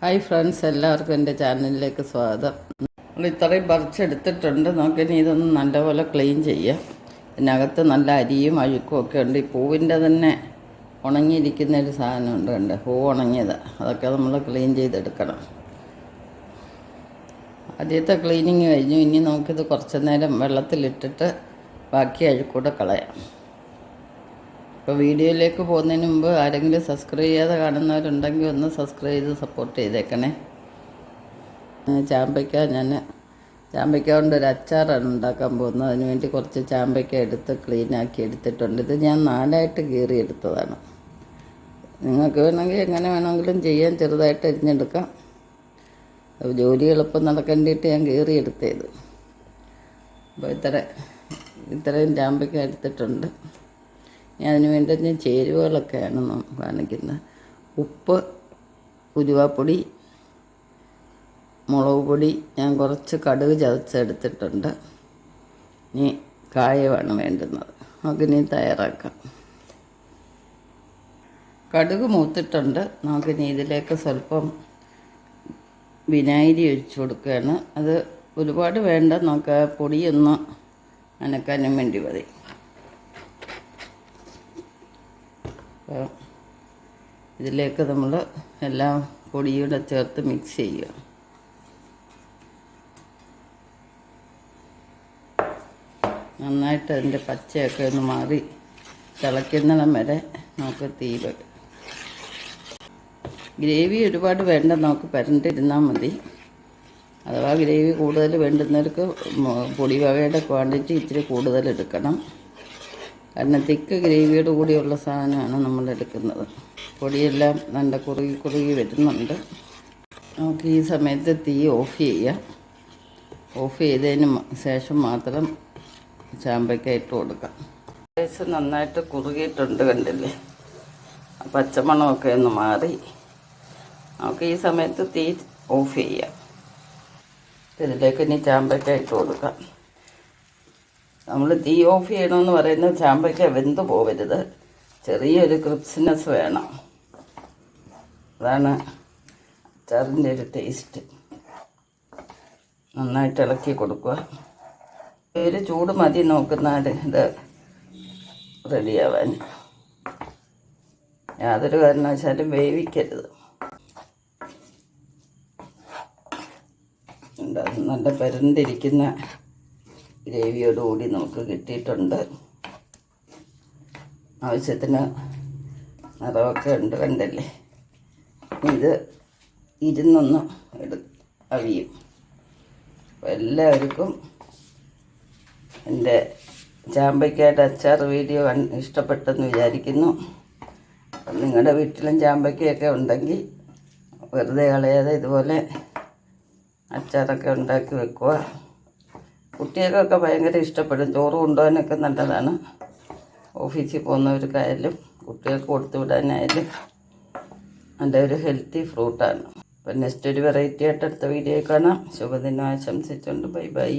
Hi friends എല്ലാവർക്കും എന്റെ ചാനലിലേക്ക് സ്വാഗതം. നമ്മൾ ഇത്രയും പറിച്ചെടുത്തിട്ടുണ്ട്. നമുക്കിനി ഇതൊന്ന് നല്ലപോലെ ക്ലീൻ ചെയ്യാം. ഇതിനകത്ത് നല്ല അരിയും അഴുക്കും ഒക്കെ ഉണ്ട്. ഈ പൂവിന്റെ തന്നെ ഉണങ്ങിയിരിക്കുന്ന ഒരു സാധനം ഉണ്ട് കണ്ട്? പൂ ഉണങ്ങിയത്. അതൊക്കെ നമ്മൾ ക്ലീൻ ചെയ്തെടുക്കണം. ആദ്യത്തെ ക്ലീനിങ് കഴിഞ്ഞു. ഇനി നമുക്കിത് കുറച്ച് നേരം വെള്ളത്തിലിട്ടിട്ട് ബാക്കി അഴുക്കൂടെ കളയാം. ഇപ്പോൾ വീഡിയോയിലേക്ക് പോകുന്നതിന് മുമ്പ് ആരെങ്കിലും സബ്സ്ക്രൈബ് ചെയ്യാതെ കാണുന്നവരുണ്ടെങ്കിൽ ഒന്ന് സബ്സ്ക്രൈബ് ചെയ്ത് സപ്പോർട്ട് ചെയ്തേക്കണേ. ചാമ്പയ്ക്ക ഞാൻ ചാമ്പയ്ക്ക കൊണ്ട് ഒരു അച്ചാറാണ് ഉണ്ടാക്കാൻ പോകുന്നത്. അതിന് വേണ്ടി കുറച്ച് ചാമ്പയ്ക്ക എടുത്ത് ക്ലീനാക്കി എടുത്തിട്ടുണ്ട്. ഇത് ഞാൻ നാലായിട്ട് കീറി എടുത്തതാണ്. നിങ്ങൾക്ക് വേണമെങ്കിൽ എങ്ങനെ വേണമെങ്കിലും ചെയ്യാൻ ചെറുതായിട്ട് അരിഞ്ഞെടുക്കാം. അപ്പോൾ ജോലി എളുപ്പം നടക്കേണ്ടിയിട്ട് ഞാൻ കീറി എടുത്തത്. അപ്പോൾ ഇത്ര ഇത്രയും ചാമ്പയ്ക്ക എടുത്തിട്ടുണ്ട്. അതിന് വേണ്ടി ഞാൻ ചേരുവകളൊക്കെയാണ് കാണിക്കുന്നത്. ഉപ്പ് ഉരുവാപ്പൊടി മുളക് പൊടി ഞാൻ കുറച്ച് കടുക് ചതച്ചെടുത്തിട്ടുണ്ട്. ഇനി കായമാണ് വേണ്ടുന്നത്. നമുക്കിനി തയ്യാറാക്കാം. കടുക് മൂത്തിട്ടുണ്ട്. നമുക്കിനി ഇതിലേക്ക് സ്വല്പം വിനാഗിരി ഒഴിച്ചു കൊടുക്കുകയാണ്. അത് ഒരുപാട് വേണ്ട. നമുക്ക് പൊടിയൊന്ന് അനക്കാനും വേണ്ടി മതി. അപ്പോൾ ഇതിലേക്ക് നമ്മൾ എല്ലാം പൊടിയൂടെ ചേർത്ത് മിക്സ് ചെയ്യുക. നന്നായിട്ട് അതിന്റെ പച്ചയൊക്കെ ഒന്ന് മാറി തിളയ്ക്കുന്നിടം വരെ നമുക്ക് തീ വെ- ഗ്രേവി ഒരുപാട് വേണ്ട നമുക്ക് പരണ്ടിരുന്നാൽ മതി. അഥവാ ഗ്രേവി കൂടുതൽ വേണ്ടുന്നവർക്ക് പൊടി വകയുടെ ക്വാണ്ടിറ്റി ഇത്തിരി കൂടുതൽ എടുക്കണം. കാരണം തിക്ക് ഗ്രേവിയോട് കൂടിയുള്ള സാധനമാണ് നമ്മൾ എടുക്കുന്നത്. പൊടിയെല്ലാം നല്ല കുറുകി കുറുകി വരുന്നുണ്ട്. നമുക്ക് ഈ സമയത്ത് തീ ഓഫ് ചെയ്യാം. ഓഫ് ചെയ്തതിന് ശേഷം മാത്രം ചാമ്പയ്ക്ക ഇട്ട് കൊടുക്കാം. ഏകദേശം നന്നായിട്ട് കുറുകിയിട്ടുണ്ട് കണ്ടില്ലേ? പച്ചമണമൊക്കെ ഒന്ന് മാറി. നമുക്ക് ഈ സമയത്ത് തീ ഓഫ് ചെയ്യാം. ഇതിലേക്ക് ഇനി ചാമ്പയ്ക്ക ഇട്ട് കൊടുക്കാം. നമ്മൾ തീ ഓഫ് ചെയ്യണമെന്ന് പറയുന്നത് ചാമ്പയ്ക്ക വെന്ത് പോവരുത്. ചെറിയൊരു ക്രിപ്സിനെസ് വേണം. അതാണ് അച്ചാറിന്റെ ഒരു ടേസ്റ്റ്. നന്നായിട്ട് ഇളക്കി കൊടുക്കുക. ഒരു ചൂട് മതി നോക്കുന്നാൽ ഇത് റെഡിയാവാൻ. യാതൊരു കാരണവശാലും വേവിക്കരുത്. നല്ല പരണ്ടിരിക്കുന്ന ഗ്രേവിയോടുകൂടി നമുക്ക് കിട്ടിയിട്ടുണ്ട്. ആവശ്യത്തിന് നിറമൊക്കെ ഉണ്ട് കണ്ടല്ലേ? ഇത് ഇരുന്നൊന്ന് എടു അവിയും. എല്ലാവർക്കും എന്റെ ചാമ്പയ്ക്കയുടെ അച്ചാർ വീഡിയോ ഇഷ്ടപ്പെട്ടെന്ന് വിചാരിക്കുന്നു. നിങ്ങളുടെ വീട്ടിലും ചാമ്പയ്ക്കയൊക്കെ ഉണ്ടെങ്കിൽ വെറുതെ കളയാതെ ഇതുപോലെ അച്ചാറൊക്കെ ഉണ്ടാക്കി വെക്കുക. കുട്ടികൾക്കൊക്കെ ഭയങ്കര ഇഷ്ടപ്പെടും. ചോറ് കൊണ്ടുപോകാനൊക്കെ നല്ലതാണ്. ഓഫീസിൽ പോകുന്നവർക്കായാലും കുട്ടികൾക്ക് കൊടുത്തു വിടാനായാലും നല്ല ഒരു ഹെൽത്തി ഫ്രൂട്ടാണ്. അപ്പം നെക്സ്റ്റ് ഒരു വെറൈറ്റി ആയിട്ട് അടുത്ത വീഡിയോ കാണാം. ശുഭദിനം ആശംസിച്ചുകൊണ്ട് ബൈ ബൈ.